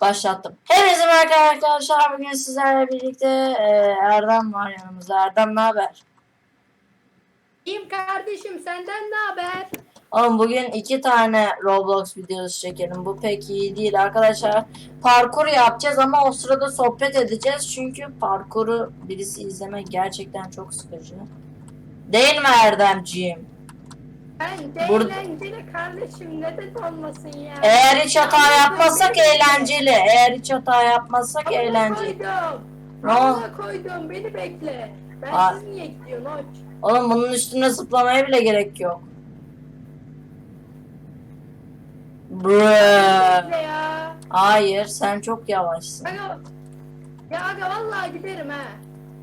Başlattım. Hepinize merhaba arkadaşlar. Bugün sizlerle birlikte e, Erdem var yanımızda. Erdem ne haber? İyiyim kardeşim senden ne haber? Oğlum bugün iki tane Roblox videosu çekelim. Bu pek iyi değil arkadaşlar. Parkur yapacağız ama o sırada sohbet edeceğiz. Çünkü parkuru birisi izlemek gerçekten çok sıkıcı. Değil mi Erdemciğim? Ben Burada- eğlenceli kardeşim neden olmasın ya? Eğer hiç hata yapmazsak eğlenceli. Eğer hiç hata yapmazsak Amına eğlenceli. koydum. Ne Amına koydum beni bekle. Ben Aa. siz niye gidiyorsun oç? Oğlum bunun üstüne zıplamaya bile gerek yok. Brrr. Bekle ya. Hayır sen çok yavaşsın. Aga, ya aga vallahi giderim ha.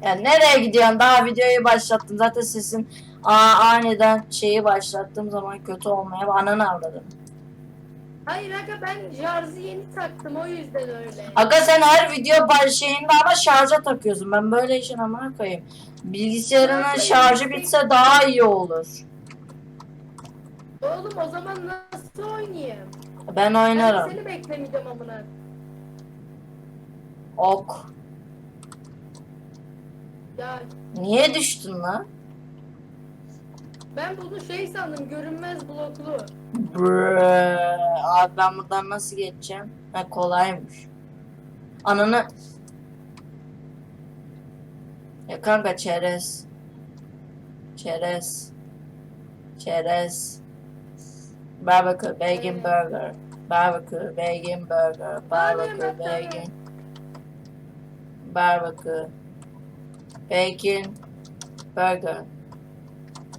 Ya nereye gidiyorsun? Daha videoyu başlattım. Zaten sesin aa, aniden şeyi başlattığım zaman kötü olmaya ananı avradım. Hayır aga ben şarjı yeni taktım o yüzden öyle. Aga sen her video baş şeyinde ama şarja takıyorsun. Ben böyle işin amına koyayım. Bilgisayarının şarjı bitse daha iyi olur. Oğlum o zaman nasıl oynayayım? Ben Ben oynarım. seni beklemeyeceğim amına. Ok. Ya Niye düştün lan? Ben bunu şey sandım görünmez bloklu. Brrr. Abi ben buradan nasıl geçeceğim? Ha kolaymış. Ananı... Ya kanka çerez. Çerez. Çerez. Barbecue bacon burger. Barbecue bacon burger. Barbecue bacon. Barbecue. Bacon. Burger.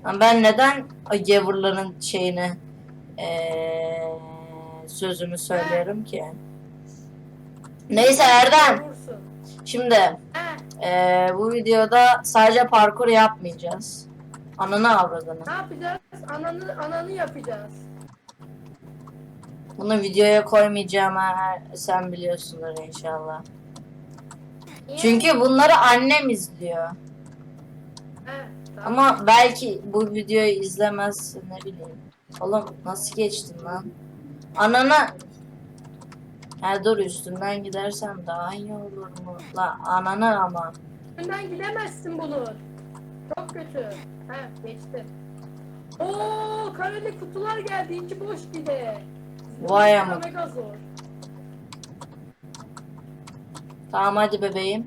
Ama ben neden gavurların şeyini eee sözümü söylerim ki? Neyse Erdem. Şimdi Ha, eee, bu videoda sadece parkur yapmayacağız. Ananı avradını. ne yapacağız? Ananı ananı yapacağız. Bunu videoya koymayacağım her sen biliyorsundur inşallah. Niye? Çünkü bunları annem izliyor. Tamam. Ama belki bu videoyu izlemez ne bileyim. Oğlum nasıl geçtin lan? Ananı Ha dur üstünden gidersem daha iyi olur mu? La ananı ama. Önden gidemezsin bunu. Çok kötü. Ha geçti. Oo kareli kutular geldi. içi boş gide. Vay amık. Mega zor. Tamam hadi bebeğim.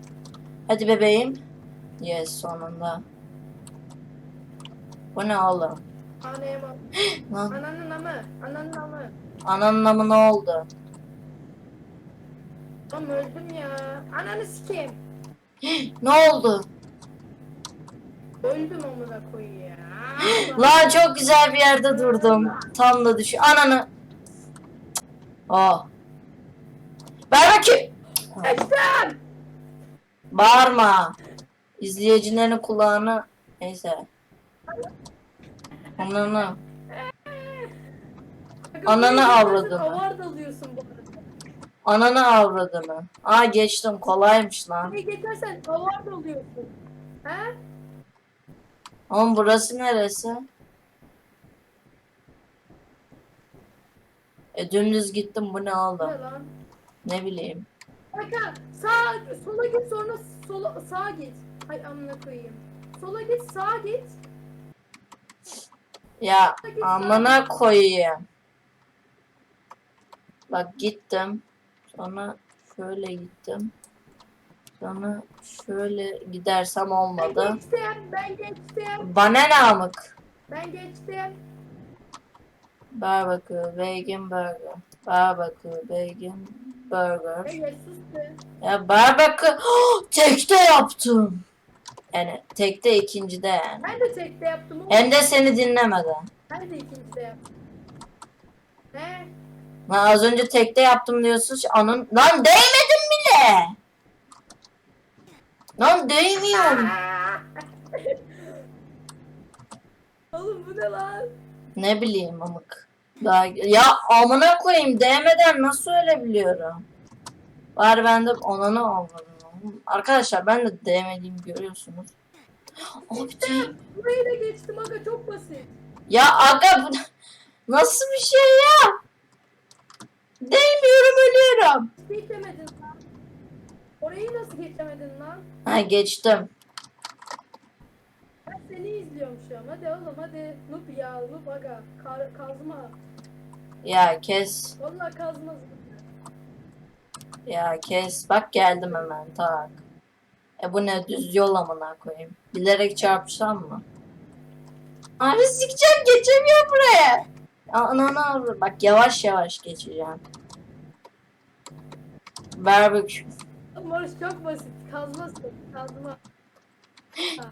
Hadi bebeğim. Yes sonunda. Bu ne oğlum? Lan Ananın amı. Ananın amı. ananın namı ne oldu? Oğlum öldüm ya. Ananı sikeyim. Ne oldu? Öldüm amına koyayım ya. Lan çok güzel bir yerde durdum. Tam da düş. Ananı. Oh. Ver bakayım. Bağırma. İzleyicilerin kulağını. Neyse. Ananı. Ananı avradını. Avar dalıyorsun bu arada. Ananı avradını. Aa geçtim. Kolaymış lan. Buraya geçersen avar dalıyorsun. Ha? Oğlum burası neresi? E dümdüz gittim. Bu ne Ne oldu? lan? Ne bileyim. Kanka sağ sola git sonra sola sağa git. Hay amına koyayım. Sola git sağa git. Ya amına koyayım. Bak gittim. Sonra şöyle gittim. Sonra şöyle gidersem Ben olmadı. geçtim. Ben geçtim. Bana ne amık? Ben geçtim. Barbecue, bacon burger. Barbecue, bacon burger. Hey sus be. Ya barbecue tekte yaptım. Yani tekte ikincide yani. Ben de tekte yaptım oğlum. Hem de seni dinlemeden. Ben de ikincide yaptım. Ne? Lan az önce tekte yaptım diyorsun. Anın lan değmedim bile. Lan değmiyorum. Oğlum bu ne lan? Ne bileyim amık. Daha... Ya amına koyayım değmeden nasıl ölebiliyorum? Bari ben de onanı almadım. Arkadaşlar ben de değmediğimi görüyorsunuz. Abi Burayı da geçtim aga çok basit. Ya aga bu nasıl bir şey ya? Değmiyorum ölüyorum. Geçemedin lan. Orayı nasıl geçemedin lan? Ha geçtim. Ben seni izliyorum şu an. Hadi oğlum hadi. Noob ya noob aga. Kar- kazma. Ya kes. Vallahi kazmaz. Ya kes. Bak geldim hemen tak. E bu ne düz yol amına koyayım. Bilerek çarpsam mı? Abi sikeceğim geçemiyorum buraya. Anana bak yavaş yavaş geçeceğim. Barbekü. Morris çok basit. Kazma. Ha.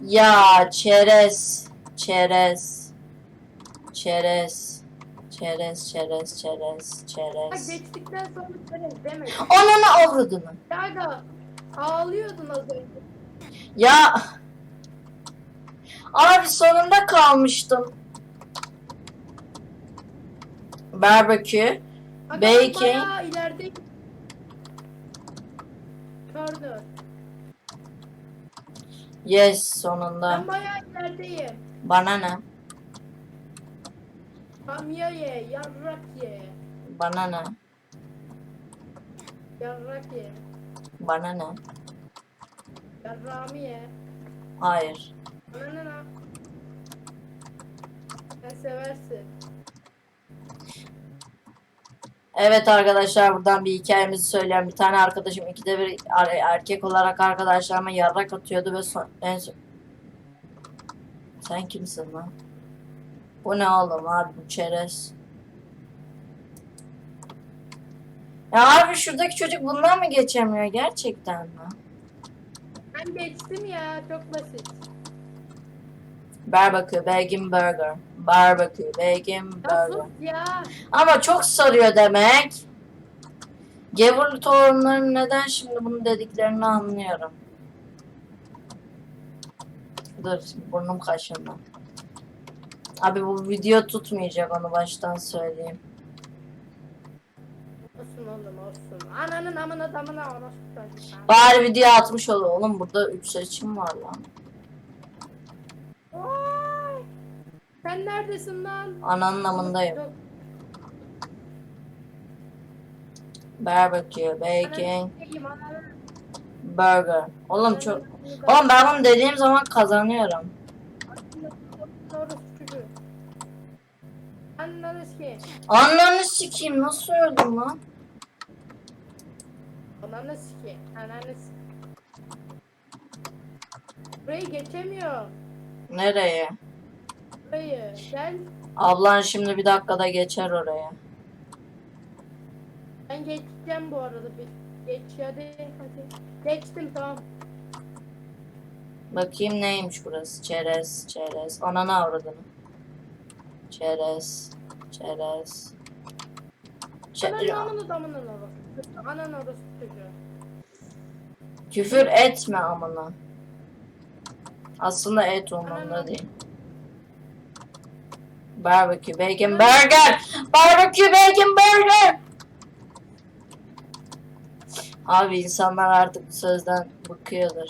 Ya çerez. Çerez. Çerez. Çerez, çerez, çerez, Bak çerez. geçtikten sonra seni demek. Ananı avradını. Aga. Ağlıyordun az önce. Ya. Abi sonunda kalmıştım. Barbekü. Aga, Belki- Bayağı ileride. Kördür. Yes sonunda. Ben bayağı ilerideyim. Bana ne? Bamya ye, yarrak ye. Bana ne? Yarrak ye. Bana ne? Yarrağımı ye. Hayır. Ana ne lan? Sen seversin. Evet arkadaşlar buradan bir hikayemizi söyleyen bir tane arkadaşım ikide bir er- erkek olarak arkadaşlarıma yarrak atıyordu ve son, en son... Sen kimsin lan? Bu ne oğlum abi bu çerez. Ya abi şuradaki çocuk bundan mı geçemiyor gerçekten mi? Ben geçtim ya çok basit. Barbecue, bacon burger. Barbecue, bacon Ya burger. sus ya. Ama çok sarıyor demek. Gavurlu torunların neden şimdi bunu dediklerini anlıyorum. Dur burnum kaşındı. Abi bu video tutmayacak onu baştan söyleyeyim. Olsun oğlum olsun. Ananın amına damına tutacağım. Bari video atmış ol oğlum burada 3 seçim var lan. Oy! Sen neredesin lan? Ananın amındayım. Yok, Barbecue, ananı- burger. Oğlum çok... Oğlum ben bunu dediğim zaman kazanıyorum. Orası çocuğu. Ananı. Ananı sikeyim nasıl öldüm lan? Ananı sikeyim. Ananı sikeyim. Burayı geçemiyor. Nereye? Burayı. Gel. Ablan şimdi bir dakikada geçer oraya. Ben geçeceğim bu arada. Bir geç hadi. hadi. Geçtim tamam. Bakayım neymiş burası? Çerez, çerez. Ananı avradını. Çerez, çerez. Ananın Çe- amını damının orası. Anan orası çocuğu. Küfür etme amına. Aslında et umurumda değil. Barbecue, bacon, burger! Barbecue, bacon, burger! Abi insanlar artık sözden bıkıyordur.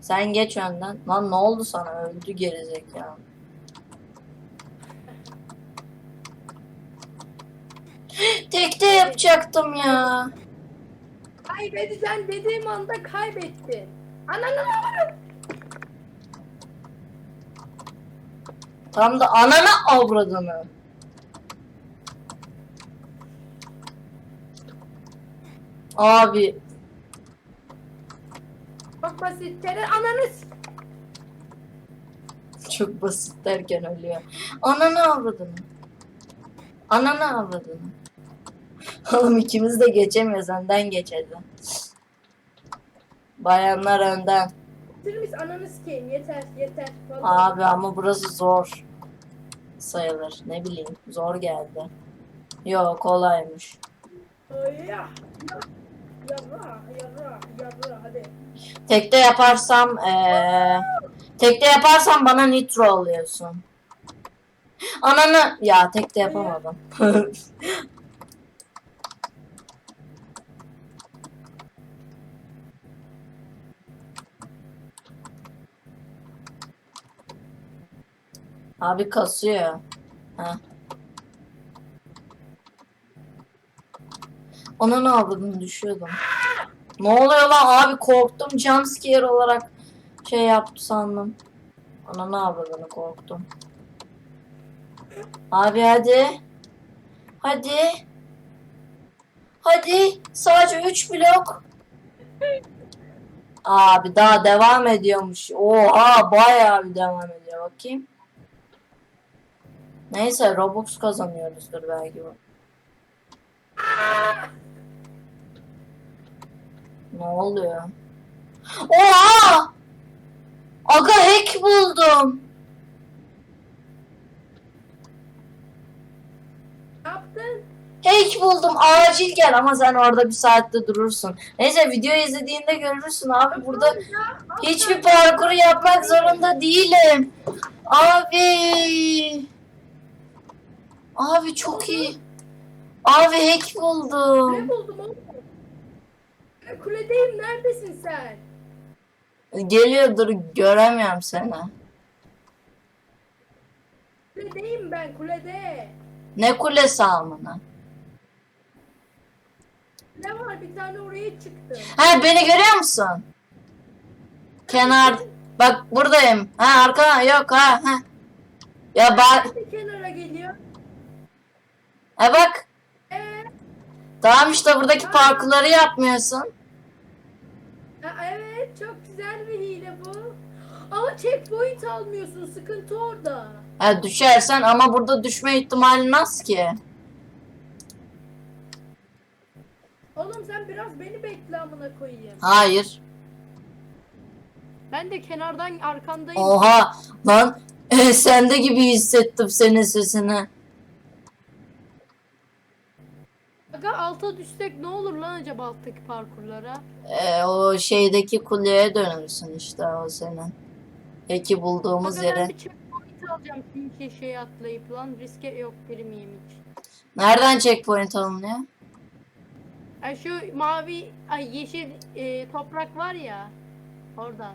Sen geç önden. Lan ne oldu sana? Öldü gerizekalı. Tekte yapacaktım ya. Kaybedeceğim dediğim anda kaybettin. Ananın amını. Tam da ananı avradını. Abi Çok basit. Tere ananı s- çok basit derken ölüyor. Ananı avradını. Ananı avradını. Oğlum ikimiz de geçemiyoruz. Önden geçelim. Bayanlar önden. Bitirmiş ananı sikeyim. Yeter yeter. Vallahi. Abi ama burası zor. Sayılır. Ne bileyim. Zor geldi. Yok kolaymış. Ay ya. Yarra yarra yarra hadi. Tekte yaparsam eee tekte yaparsam bana nitro alıyorsun. Ananı ya tekte yapamadım. Abi kasıyor. Heh. Ona ne aldım düşüyordum. Ne oluyor lan abi korktum jumpscare olarak şey yaptı sandım. Ona ne yapalım korktum. Abi hadi. Hadi. Hadi. Sadece 3 blok. Abi daha devam ediyormuş. Oha bayağı bir devam ediyor. Bakayım. Neyse Robux kazanıyoruzdur belki bu. Ne oluyor? Oha! Aga hack buldum. Ne yaptın? Hack buldum. Acil gel ama sen orada bir saatte durursun. Neyse videoyu izlediğinde görürsün abi. Burada hiçbir parkur yapmak zorunda değilim. Abi. Abi çok iyi. Abi hack Ne buldum. buldum oğlum? Ben kuledeyim. Neredesin sen? Geliyordur göremiyorum seni. Kuledeyim ben kulede. Ne kulesi amına? Ne var bir tane oraya çıktı. Ha beni görüyor musun? Kenar. Bak buradayım. Ha arkana yok ha. ha. Ya bak. Kenara geliyor. Ha bak. Ee, Tamam işte buradaki parkurları yapmıyorsun. ha, evet çok güzel bir hile bu. Ama checkpoint almıyorsun. Sıkıntı orada. Ha düşersen ama burada düşme ihtimalin az ki. Oğlum sen biraz beni bekle amına koyayım. Hayır. Ben de kenardan arkandayım. Oha lan eh, sende gibi hissettim senin sesini. Aga alta düşsek ne olur lan acaba alttaki parkurlara? E, o şeydeki kuleye dönürsün işte o senin. Eki bulduğumuz Aga ben yere. bir checkpoint alacağım çünkü şey atlayıp lan riske yok girmeyeyim hiç. Nereden checkpoint alınıyor? Ay şu mavi, ay yeşil e, toprak var ya oradan.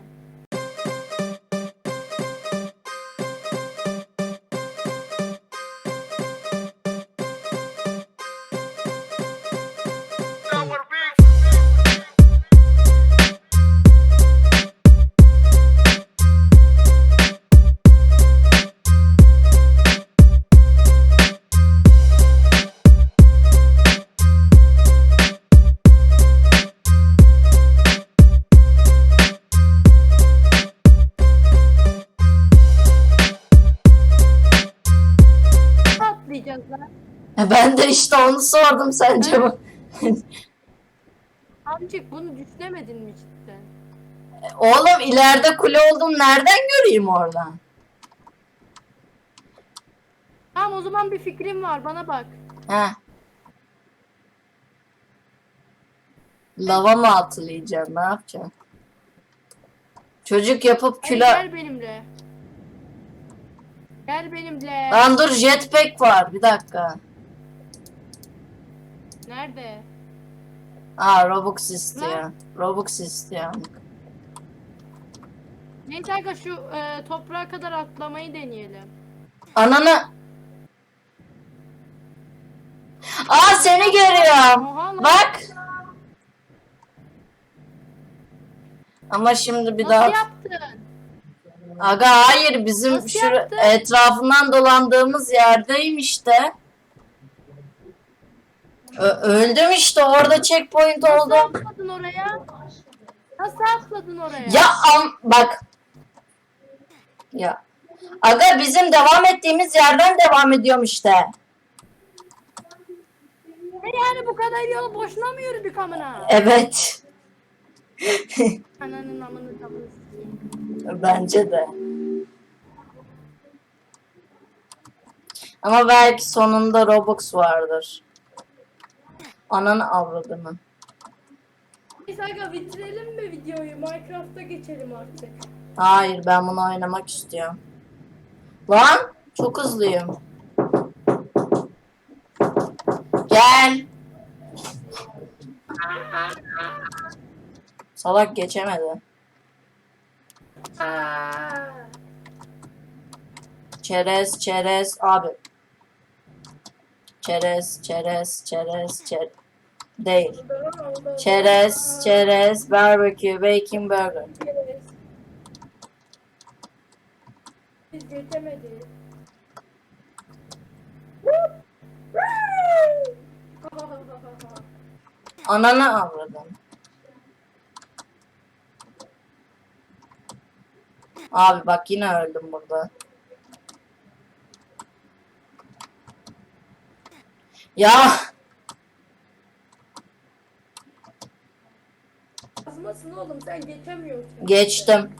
Onu sordum sence bu. Amcık bunu düşünemedin mi cidden? Oğlum ileride kule oldum nereden göreyim oradan? Tamam o zaman bir fikrim var bana bak. He. Lava mı atlayacağım ne yapacağım? Çocuk yapıp Ay, küle... gel benimle. Gel benimle. Lan dur jetpack var bir dakika. Nerede? Aa Robux istiyor. Robux istiyor. Neyse aga şu e, toprağa kadar atlamayı deneyelim. Ananı... Aa seni görüyorum. Oha lan. Bak. Ama şimdi bir Nasıl daha... yaptın? Aga hayır bizim Nasıl şu yaptın? etrafından dolandığımız yerdeyim işte. Ö- öldüm işte orada checkpoint Nasıl oldu. atladın oraya? Nasıl atladın oraya? Ya am bak. Ya. Aga bizim devam ettiğimiz yerden devam ediyorum işte. E yani bu kadar yol boşuna mı yürüdük amına? Evet. Ananın amını sikeyim. Bence de. Ama belki sonunda Robux vardır. Ananı avradını. Neyse aga bitirelim mi videoyu? Minecraft'a geçelim artık. Hayır ben bunu oynamak istiyorum. Lan çok hızlıyım. Gel. Salak geçemedi. Çerez çerez abi. Çerez çerez çerez çerez. Değil. Çerez, çerez, barbecue, bacon burger. Biz! Woo! Ananı avradım. Abi bak yine öldüm burada. Ya Yazmasın oğlum sen geçemiyorsun. geçtim.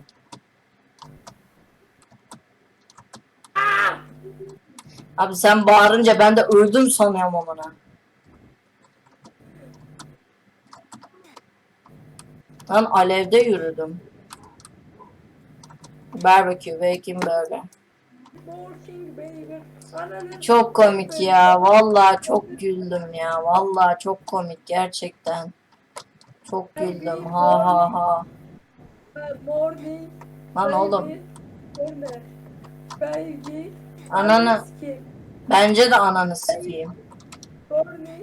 Abi sen bağırınca ben de öldüm sanıyorum amına. Lan alevde yürüdüm. Barbecue, bacon burger. Çok komik ya. Vallahi çok güldüm ya. Vallahi çok komik gerçekten. Çok güldüm. Ha ha ha. Morning. Lan oğlum. Baby. Baby. Ananı bence de ananı sikeyim.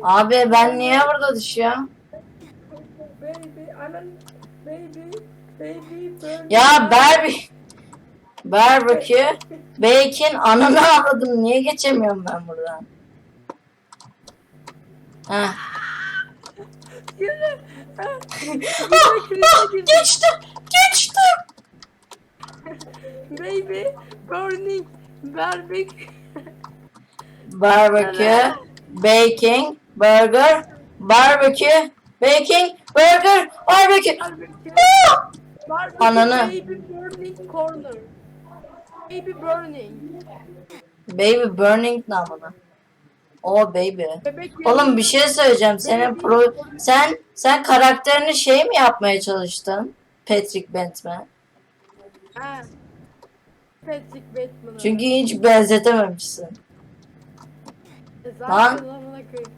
Abi ben niye burada düşüyorum? Baby. Anan. Baby. Baby. burn. Ya Barbie. Barbecue. Bacon ananı avradım. Niye geçemiyorum ben buradan? Heh. Geçtim. Geçtim. Baby. Burning. Barbecue. Barbecue, bacon, burger, barbecue, bacon, burger, barbecue. Barbecue. Ah! Barbecue. Ananı. Baby burning corner. Baby burning. Baby burning namına. O baby. Oğlum bir şey söyleyeceğim. Senin pro sen sen karakterini şey mi yapmaya çalıştın? Patrick Bateman. Ha. Patrick Bateman'ı. Çünkü hiç benzetememişsin. E Lan. Zaten amına koyayım.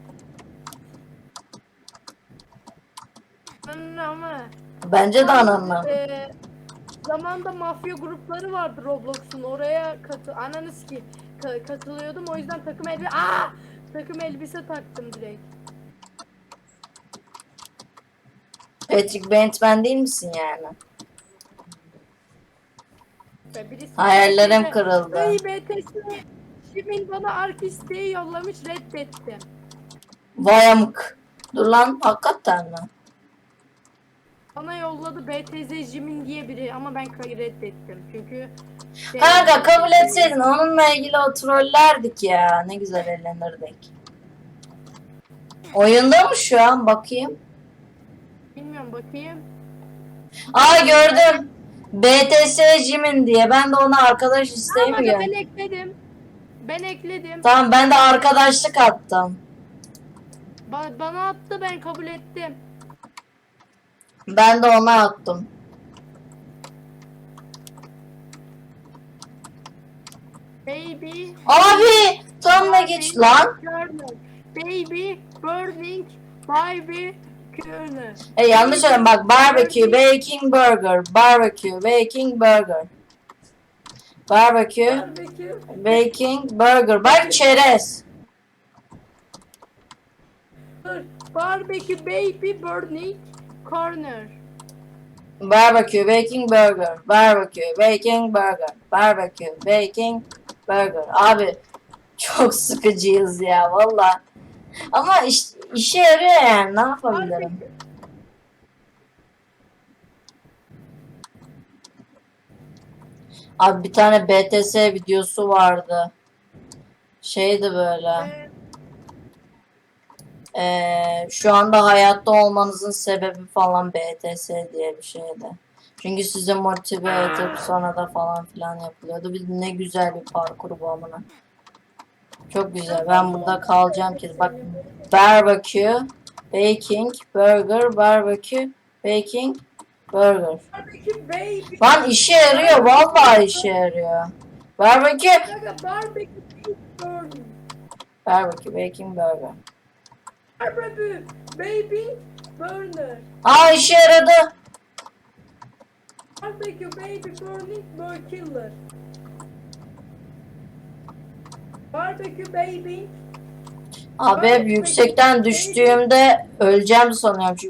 Ananın ama. Bence de ananla. Ee, zamanda mafya grupları vardı Roblox'un. Oraya katı ananı ki katılıyordum. O yüzden takım elbise Aa! Takım elbise taktım direkt. Patrick Bateman değil misin yani? Ve birisi Hayallerim kırıldı. BTS Şimin bana ark isteği yollamış reddettim. Vay amık. Dur lan hakikaten mi? Bana yolladı BTZ Jimin diye biri ama ben reddettim. Çünkü şey- Kanka kabul etseydin onunla ilgili o trollerdik ya. Ne güzel eğlenirdik. Oyunda mı şu an? Bakayım. Bilmiyorum bakayım. Aa gördüm. BTS Jimin diye. Ben de ona arkadaş Ama mi ben ekledim. Ben ekledim. Tamam ben de arkadaşlık attım. Ba- bana attı ben kabul ettim. Ben de ona attım. Baby. Abi tam da geç lan. Körner. Baby burning baby körner. E yanlış söyledim bak barbecue, baking burger, barbecue, baking burger. Barbecue, Barbecue. baking burger. Bak çerez. Barbecue baby burning corner. Barbecue, baking burger, barbecue, baking burger, barbecue, baking burger. Abi çok sıkıcıyız ya valla. Ama iş, işe yarıyor yani ne yapabilirim? Abi bir tane BTS videosu vardı. Şeydi böyle. Ee, şu anda hayatta olmanızın sebebi falan BTS diye bir şeydi. Çünkü sizi motive edip sonra da falan filan yapılıyordu. Bir ne güzel bir parkur bu amına. Çok güzel. Ben burada kalacağım ki. Bak barbecue, baking, burger, barbecue, baking, burger. Lan işe yarıyor. Vallahi işe yarıyor. Barbecue, barbecue barbecue, baking, burger. Barbecue baby burner. Aa işe yaradı. Barbecue baby burning burn killer. Barbecue baby Abi hep yüksekten düştüğümde öleceğim sanıyorum çünkü.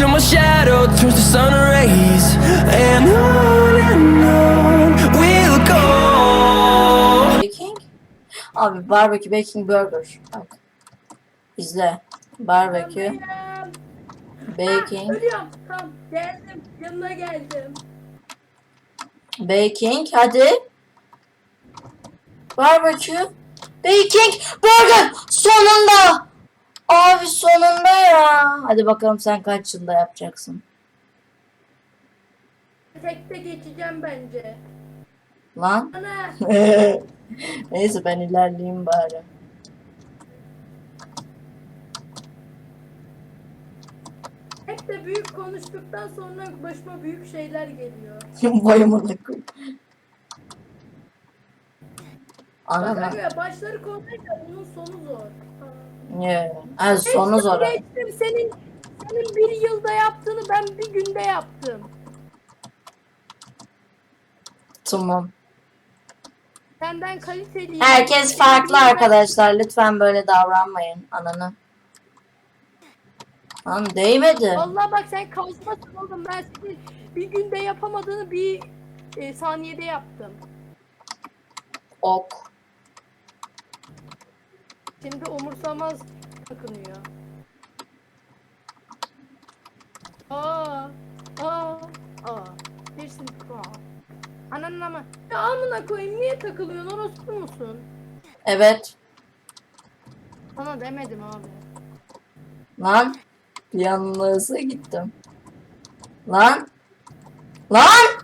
till my shadow turns to sun rays. And on and on we'll go. Baking. Abi barbecue baking burger. Bak. İzle. Barbecue baking Ölüyorum. Tamam geldim. Yanına geldim. baking hadi. Barbecue baking burger sonunda. Abi sonunda ya. Hadi bakalım sen kaç yılda yapacaksın. Tekte geçeceğim bence. Lan. Ana. Neyse ben ilerleyeyim bari. Hep de büyük konuştuktan sonra başıma büyük şeyler geliyor. Da koy. Anam. Kanka başları kolaysa bunun sonu zor. Yeah. Ha, sonu zor. Geçtim. Senin senin bir yılda yaptığını ben bir günde yaptım. Tamam. Senden kaliteli. Herkes farklı arkadaşlar. Lütfen böyle davranmayın. Ananı. Lan değmedi. Vallahi bak sen kazmasın oğlum. Ben senin bir günde yapamadığını bir e, saniyede yaptım. Ok. Şimdi umursamaz takınıyor. Aa, aa, aa. Birsin pro. Ananın ama. Ya amına koyayım niye takılıyorsun? Orospu musun? Evet. Sana demedim abi. Lan. Yalnız'a gittim. Lan. Lan.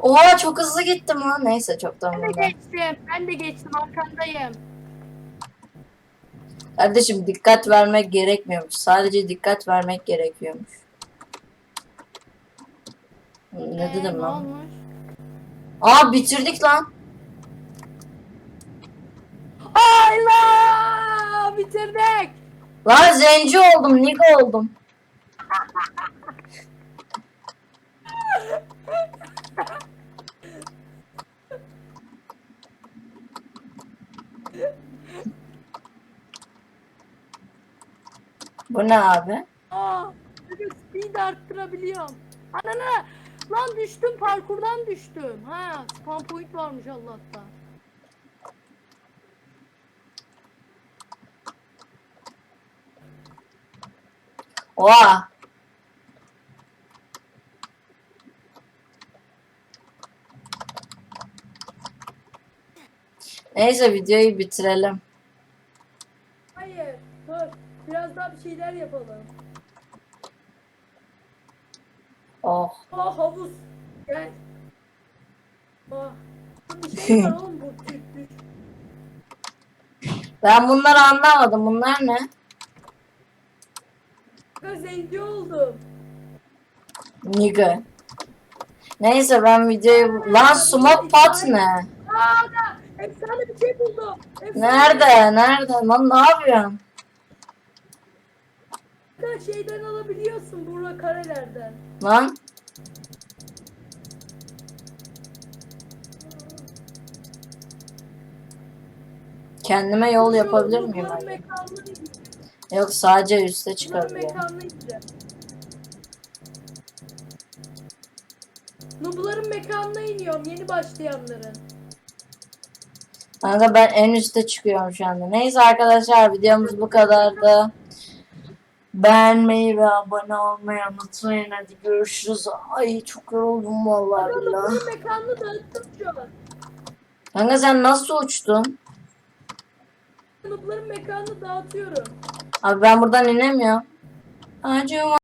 Oha çok hızlı gittim lan. Neyse çok da Ben de geçtim. Ben de geçtim arkandayım. Kardeşim dikkat vermek gerekmiyormuş. Sadece dikkat vermek gerekiyormuş. Ne Ee, dedim ne lan? olmuş? Aa bitirdik lan. Allah! Bitirdik. Lan zenci oldum, nigga oldum. Bu ne abi? Aa, evet, speed arttırabiliyorum. Ananı! Lan düştüm parkurdan düştüm. Ha, spawn point varmış Allah'tan. Oha. Neyse videoyu bitirelim. Hayır, dur. Biraz daha bir şeyler yapalım. Oh. Aa havuz. Gel. Aa. Bir şey var oğlum bu. Ben bunları anlamadım. Bunlar ne? Ben zenci oldum. Nigga. Neyse ben videoyu... Lan smoke pot ne? Aa da efsane bir şey buldum. Efsane Nerede? Nerede? Lan ne yapıyorsun? Bir şeyden alabiliyorsun burada karelerden. Lan. Kendime yol yapabilir miyim? Bunların acaba? mekanına gideceğim. Yok sadece üste Bunların çıkabiliyor. mekanına gideceğim. Nubların mekanına iniyorum yeni başlayanların. Kanka ben en üste çıkıyorum şu anda. Neyse arkadaşlar videomuz bu kadardı. Beğenmeyi ve abone olmayı unutmayın. Hadi görüşürüz. Ay çok yoruldum vallahi billahi. Nubların mekanını dağıttım şu an. Kanka sen nasıl uçtun? Nubların mekanını dağıtıyorum. Abi ben buradan inemiyorum. Acı